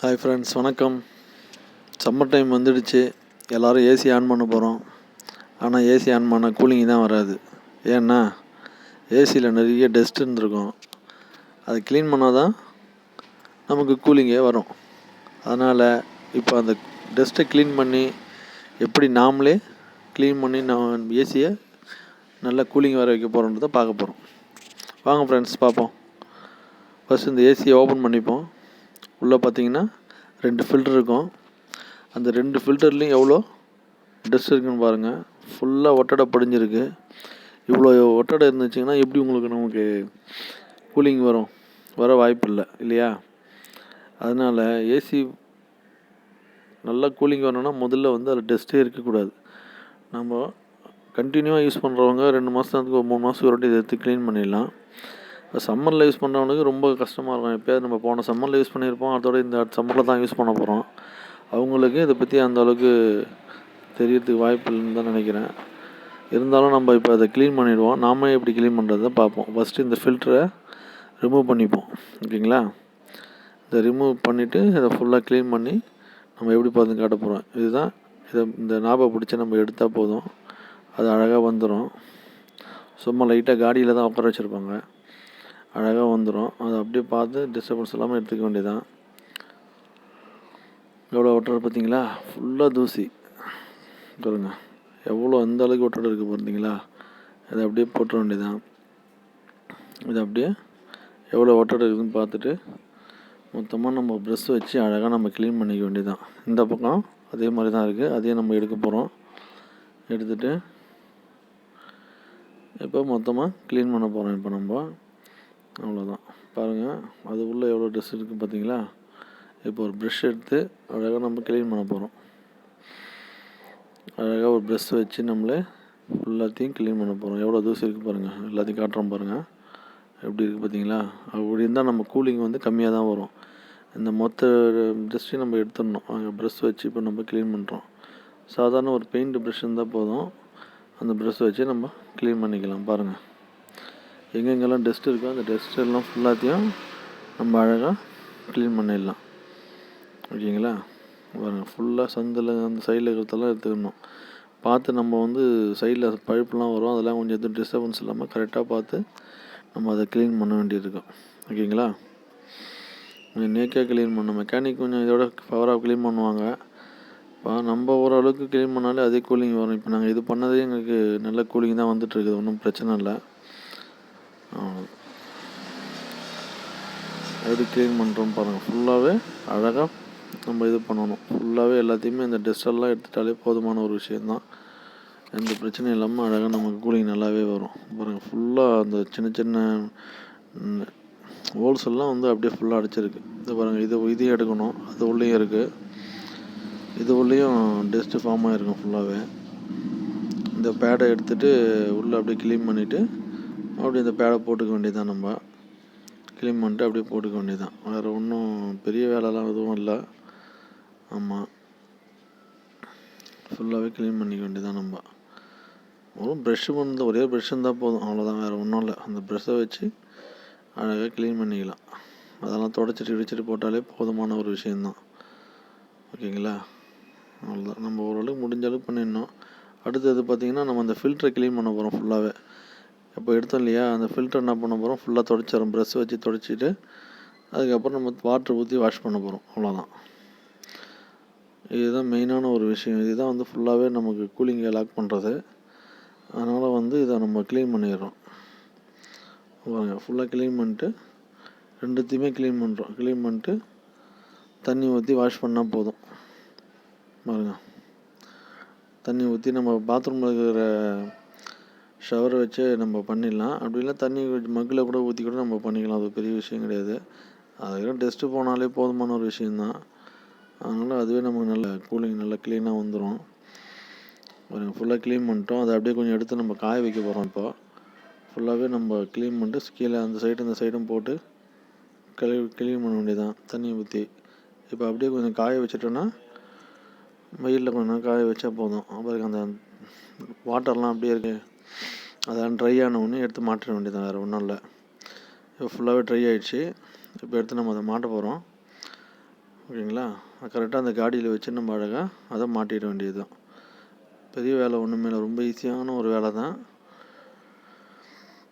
Hi friends வணக்கம். Summer time வந்துடுச்சு. எல்லோரும் ஏசி ஆன் பண்ண போகிறோம் ஆனால் ஏசி ஆன் பண்ணால் கூலிங் தான் வராது. ஏன்னா ஏசியில் நிறைய டஸ்ட் இருந்திருக்கும். அதை க்ளீன் பண்ணால் தான் நமக்கு கூலிங்கே வரும். அதனால் இப்போ அந்த டஸ்ட்டை க்ளீன் பண்ணி எப்படி நாமளே க்ளீன் பண்ணி நான் ஏசியை நல்லா கூலிங் வர வைக்க போகிறோன்றதை பார்க்க போகிறோம் வாங்க ஃப்ரெண்ட்ஸ் பார்ப்போம். ஃபஸ்ட் இந்த ஏசியை ஓப்பன் பண்ணிப்போம். உள்ளே பார்த்தீங்கன்னா ரெண்டு ஃபில்டர் இருக்கும். அந்த ரெண்டு ஃபில்டர்லேயும் எவ்வளோ டஸ்ட் இருக்குன்னு பாருங்கள் ஃபுல்லாக ஒட்டடை படிஞ்சிருக்கு. இவ்வளோ ஒட்டடை இருந்துச்சுங்கன்னா எப்படி உங்களுக்கு நமக்கு கூலிங் வரும்? வர வாய்ப்பு இல்லை இல்லையா? அதனால் ஏசி நல்லா கூலிங் வரணும்னா முதல்ல வந்து அதில் டஸ்ட்டே இருக்கக்கூடாது. நம்ம கண்டினியூவாக யூஸ் பண்ணுறவங்க ரெண்டு மாதத்துக்கு ஒரு மூணு மாதத்துக்கு ஒரு வாட்டி இதை எடுத்து க்ளீன் பண்ணிடலாம். சம்மரில் யூஸ் பண்ணுறவனுக்கு ரொம்ப கஷ்டமாக இருக்கும். எப்போயாவது நம்ம போன சம்மரில் யூஸ் பண்ணியிருப்போம். அதோட இந்த சம்மரில் தான் யூஸ் பண்ண போகிறோம் அவங்களுக்கு இதை பற்றி அந்த அளவுக்கு தெரியறதுக்கு வாய்ப்பு இல்லைன்னு தான் நினைக்கிறேன். இருந்தாலும் நம்ம இப்போ அதை க்ளீன் பண்ணிவிடுவோம் நாம எப்படி க்ளீன் பண்ணுறதை பார்ப்போம். ஃபஸ்ட்டு இந்த ஃபில்டரை ரிமூவ் பண்ணிப்போம். ஓகேங்களா? இதை ரிமூவ் பண்ணிவிட்டு இதை ஃபுல்லாக க்ளீன் பண்ணி நம்ம எப்படி பார்த்து காட்ட போகிறோம் இதுதான். இதை இந்த நாபை பிடிச்சி நம்ம எடுத்தால் போதும். அது அழகாக வந்துடும் சும்மா லைட்டாக காடியில் தான் உட்கார வச்சுருப்பாங்க. அழகாக வந்துடும் அதை அப்படியே பார்த்து டிஸ்டர்பன்ஸ் இல்லாமல் எடுத்துக்க வேண்டியதான் எவ்வளோ ஒட்டடை பார்த்தீங்களா? ஃபுல்லாக தூசி. சொல்லுங்க. எவ்வளோ எந்த அளவுக்கு ஒட்டடை இருக்குது பார்த்தீங்களா? அதை அப்படியே போட்டுற வேண்டியதான் இது அப்படியே எவ்வளோ ஒட்டடை இருக்குதுன்னு பார்த்துட்டு மொத்தமாக நம்ம ப்ரெஷ் வச்சு அழகாக நம்ம க்ளீன் பண்ணிக்க வேண்டியதான் இந்த பக்கம் அதே மாதிரி தான் இருக்குது அதையும் நம்ம எடுக்க போகிறோம் எடுத்துகிட்டு இப்போ மொத்தமாக க்ளீன் பண்ண போகிறோம் இப்போ நம்ம அவ்வளோதான். பாருங்கள் அது உள்ளே எவ்வளோ ட்ரெஸ் இருக்குது பார்த்தீங்களா? இப்போ ஒரு ப்ரெஷ் எடுத்து அழகாக நம்ம க்ளீன் பண்ண போகிறோம் அழகாக ஒரு ப்ரெஷ் வச்சு நம்மளே எல்லாத்தையும் க்ளீன் பண்ண போகிறோம் எவ்வளோ தூசி இருக்குது பாருங்கள் எல்லாத்தையும் காட்டுறோம் பாருங்கள் எப்படி இருக்குது பார்த்தீங்களா? அப்படி இருந்தால் நம்ம கூலிங் வந்து கம்மியாக தான் வரும். இந்த மொத்த ட்ரெஸ்ஸையும் நம்ம எடுத்துடணும். அங்கே ப்ரெஷ் வச்சு இப்போ நம்ம க்ளீன் பண்ணுறோம் சாதாரண ஒரு பெயிண்ட் ப்ரெஷ் இருந்தால் போதும். அந்த ப்ரெஷ் வச்சு நம்ம க்ளீன் பண்ணிக்கலாம். பாருங்கள் எங்கெங்கெல்லாம் டஸ்ட் இருக்கோ அந்த டஸ்ட் எல்லாம் ஃபுல்லாத்தையும் நம்ம அழகாக க்ளீன் பண்ணிடலாம். ஓகேங்களா? பாருங்கள் ஃபுல்லாக சந்தில் அந்த சைடில் இருக்கிறதெல்லாம் எடுத்துக்கணும். பார்த்து நம்ம வந்து சைடில் பழுப்புலாம் வரும் அதெல்லாம் கொஞ்சம் எதுவும் டிஸ்டர்பன்ஸ் இல்லாமல் கரெக்டாக பார்த்து நம்ம அதை க்ளீன் பண்ண வேண்டியிருக்கும் ஓகேங்களா? கொஞ்சம் நேக்காக க்ளீன் பண்ண. மெக்கானிக் கொஞ்சம் இதோட பவராக க்ளீன் பண்ணுவாங்க. இப்போ நம்ம ஓரளவுக்கு க்ளீன் பண்ணாலே அதே கூலிங் வரும். இப்போ நாங்கள் இது பண்ணதே எங்களுக்கு நல்ல கூலிங் தான் வந்துட்டுருக்குது ஒன்றும் பிரச்சனை இல்லை. எப்படி க்ளீன் பண்ணுறோம் பாருங்கள் ஃபுல்லாகவே அழகாக நம்ம இது பண்ணணும். ஃபுல்லாகவே எல்லாத்தையுமே இந்த டெஸ்டெல்லாம் எடுத்துட்டாலே போதுமான ஒரு விஷயந்தான் எந்த பிரச்சனையும் இல்லாமல் அழகாக நமக்கு கூலிங் நல்லாவே வரும். பாருங்கள் ஃபுல்லாக அந்த சின்ன சின்ன ஹோல்ஸ் எல்லாம் வந்து அப்படியே ஃபுல்லாக அடிச்சிருக்கு. இது பாருங்கள் இது இதையும் எடுக்கணும் அது உள்ளேயும் இருக்குது இது உள்ளேயும் டஸ்ட்டு ஃபார்ம் ஆகிருக்கும் ஃபுல்லாகவே இந்த பேடை எடுத்துகிட்டு உள்ளே அப்படியே க்ளீன் பண்ணிவிட்டு அப்படி இந்த பேடை போட்டுக்க வேண்டியதான் நம்ம. க்ளீன் பண்ணிட்டு அப்படியே போட்டுக்க வேண்டியதான் வேறு ஒன்றும் பெரிய வேலைலாம் எதுவும் இல்லை. ஆமாம் ஃபுல்லாகவே க்ளீன் பண்ணிக்க வேண்டியதான் நம்ம. ஒரு ப்ரெஷ்ஷு பண்ண ஒரே ப்ரெஷ் இருந்தால் போதும். அவ்வளோதான் வேறு ஒன்றும் இல்லை. அந்த ப்ரெஷ்ஷை வச்சு அழகாக க்ளீன் பண்ணிக்கலாம். அதெல்லாம் தொடச்சிட்டு இடிச்சிட்டு போட்டாலே போதுமான ஒரு விஷயந்தான் ஓகேங்களா? அவ்வளோதான் நம்ம ஓரளவுக்கு முடிஞ்ச அளவுக்கு பண்ணிடணும். அடுத்தது பார்த்திங்கன்னா நம்ம அந்த ஃபில்டரை க்ளீன் பண்ண போகிறோம் ஃபுல்லாகவே இப்போ எடுத்தோம் இல்லையா? அந்த ஃபில்டர் என்ன பண்ண போகிறோம் ஃபுல்லாக தொடச்சிடும் ப்ரெஷ் வச்சு தொடச்சிட்டு அதுக்கப்புறம் நம்ம வாட்டர் ஊற்றி வாஷ் பண்ண போகிறோம் அவ்வளோதான். இதுதான் மெயினான ஒரு விஷயம். இதுதான் வந்து ஃபுல்லாகவே நமக்கு கூலிங்கை லாக் பண்ணுறது அதனால் வந்து இதை நம்ம க்ளீன் பண்ணிடுறோம். பாருங்க ஃபுல்லாக க்ளீன் பண்ணிட்டு ரெண்டுத்தையுமே க்ளீன் பண்ணுறோம் க்ளீன் பண்ணிட்டு தண்ணி ஊற்றி வாஷ் பண்ணால் போதும். பாருங்க. தண்ணி ஊற்றி நம்ம பாத்ரூமில் இருக்கிற ஷவரை வச்சு நம்ம பண்ணிடலாம். அப்படி இல்லை தண்ணி மக்கில் கூட ஊற்றி கூட நம்ம பண்ணிக்கலாம். அது பெரிய விஷயம் கிடையாது. அதுக்கப்புறம் டெஸ்ட்டு போனாலே போதுமான ஒரு விஷயந்தான் அதனால் அதுவே நமக்கு நல்ல கூலிங் நல்லா க்ளீனாக வந்துடும் ஒரு ஃபுல்லாக க்ளீன் பண்ணிட்டோம். அதை அப்படியே கொஞ்சம் எடுத்து நம்ம காய வைக்க போகிறோம் இப்போ. ஃபுல்லாகவே நம்ம க்ளீன் பண்ணிட்டு கீழே அந்த சைடு இந்த சைடும் போட்டு கழுவி க்ளீன் பண்ண வேண்டியதான் தண்ணி ஊற்றி இப்போ அப்படியே கொஞ்சம் காய வச்சிட்டோன்னா வெயிலில் கொஞ்சம் நேரம் காய வச்சா போதும். அப்புறம் அந்த வாட்டர்லாம் அப்படியே இருக்குது அதெல்லாம் ட்ரை ஆன உடனே எடுத்து மாட்டிட வேண்டியதான் வேறு ஒன்றும் இல்லை. இப்போ ஃபுல்லாகவே ட்ரை ஆகிடுச்சு இப்போ எடுத்து நம்ம அதை மாட்ட போகிறோம் ஓகேங்களா? கரெக்டாக அந்த காடியில் வச்சு நம்ம அழகாக அதை மாட்டிட வேண்டியது தான். பெரிய வேலை ஒன்றுமே இல்லை ரொம்ப ஈஸியான ஒரு வேலை தான்.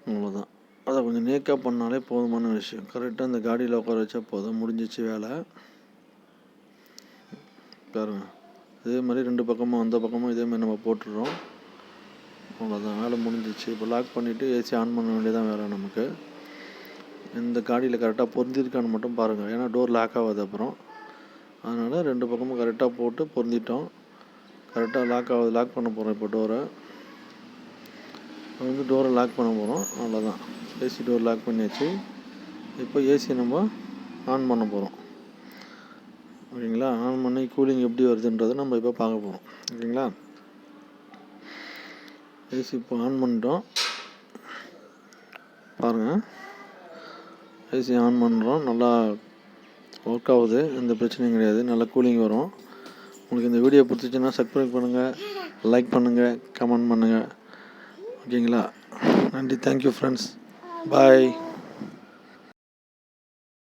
அவ்வளோதான் அதை கொஞ்சம் நேக்காக பண்ணாலே போதுமான விஷயம். கரெக்டாக அந்த காடியில் உட்கார வச்சா போதும். முடிஞ்சிச்சு வேலை. பாருங்க. இதே மாதிரி ரெண்டு பக்கமும் அந்த பக்கமும் இதே மாதிரி நம்ம போட்டுடுறோம். அவ்வளோதான் வேலை முடிஞ்சிச்சு. இப்போ லாக் பண்ணிவிட்டு ஏசி ஆன் பண்ண வேண்டியதான் வேலை நமக்கு. இந்த காடியில் கரெக்டாக பொருந்திருக்கான்னு மட்டும் பாருங்கள் ஏன்னா டோர் லாக் ஆகாது அப்புறம். அதனால் ரெண்டு பக்கமும் கரெக்டாக போட்டு பொருந்திட்டோம். கரெக்டாக லாக் ஆகுது. லாக் பண்ண போகிறோம் இப்போ டோரை வந்து டோரை லாக் பண்ண போகிறோம் அவ்வளோதான் ஏசி டோர் லாக் பண்ணியாச்சு. இப்போ ஏசி நம்ம ஆன் பண்ண போகிறோம் ஓகேங்களா? ஆன் பண்ணி கூலிங் எப்படி வருதுன்றதை நம்ம இப்போ பார்க்க போகிறோம் ஓகேங்களா? ஏசி இப்போ ஆன் பண்ணிட்டோம். பாருங்கள் ஏசி ஆன் பண்ணுறோம் நல்லா ஒர்க் ஆகுது. எந்த பிரச்சனையும் கிடையாது. நல்லா கூலிங் வரும். உங்களுக்கு இந்த வீடியோ பிடிச்சிச்சின்னா சப்ஸ்கிரைப் பண்ணுங்கள் லைக் பண்ணுங்கள் கமெண்ட் பண்ணுங்கள் ஓகேங்களா நன்றி. Thank you friends bye